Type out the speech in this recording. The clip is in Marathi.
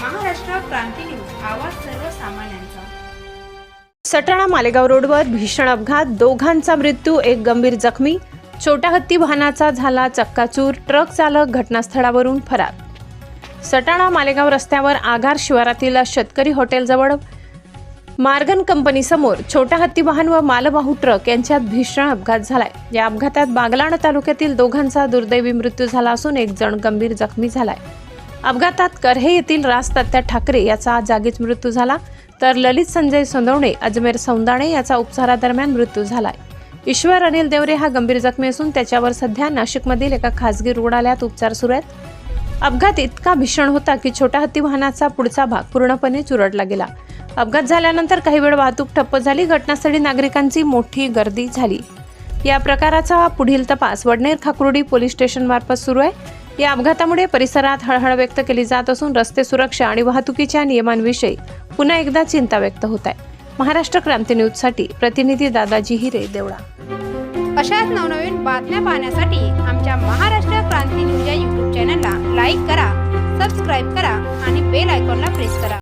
क्रांती न्यूज आवाज सर्वसामान्यांचा. सटाणा मालेगाव रोडवर भीषण अपघात दोघांचा मृत्यू एक गंभीर जखमी. छोट्या हत्ती वाहनाचा झाला चक्काचूर ट्रक चालक घटनास्थळावरून फरार. सटाणा मालेगाव रस्त्यावर आगार शिवारातील शेतकरी हॉटेलजवळ मार्गन कंपनीसमोर छोट्या हत्ती वाहन व मालवाहू ट्रक यांच्यात भीषण अपघात झालाय. या अपघातात बागलाण तालुक्यातील दोघांचा दुर्दैवी मृत्यू झाला असून एक जण गंभीर जखमी झालाय. अपघातात करहे येथील राज तात्या ठाकरे याचा जागीच मृत्यू झाला. तर ललित संजय सोंदवणे अजमेर सौंदाणे याचा उपचारादरम्यान मृत्यू झालाय. ईश्वर अनिल देवरे हा गंभीर जखमी असून त्याच्यावर सध्या नाशिकमधील एका खासगी रुग्णालयात उपचार सुरू आहेत. अपघात इतका भीषण होता की छोट्या हत्ती वाहनाचा पुढचा भाग पूर्णपणे चुरडला गेला. अपघात झाल्यानंतर काही वेळ वाहतूक ठप्प झाली घटनास्थळी नागरिकांची मोठी गर्दी झाली. या प्रकाराचा पुढील तपास वडनेर खाकुर्डी पोलीस स्टेशन मार्फत सुरू आहे. या अपघातामुळे परिसरात हळहळ व्यक्त केली जात असून रस्ते सुरक्षा आणि वाहतुकीच्या नियमांविषयी पुन्हा एकदा चिंता व्यक्त होत आहे. महाराष्ट्र क्रांती न्यूजसाठी प्रतिनिधी दादाजी हिरे देवळा. अशाच नवनवीन बातम्या पाहण्यासाठी आमच्या महाराष्ट्र क्रांती न्यूज या यूट्यूब चॅनलला लाईक करा सबस्क्राईब करा आणि बेल आयकॉनला प्रेस करा.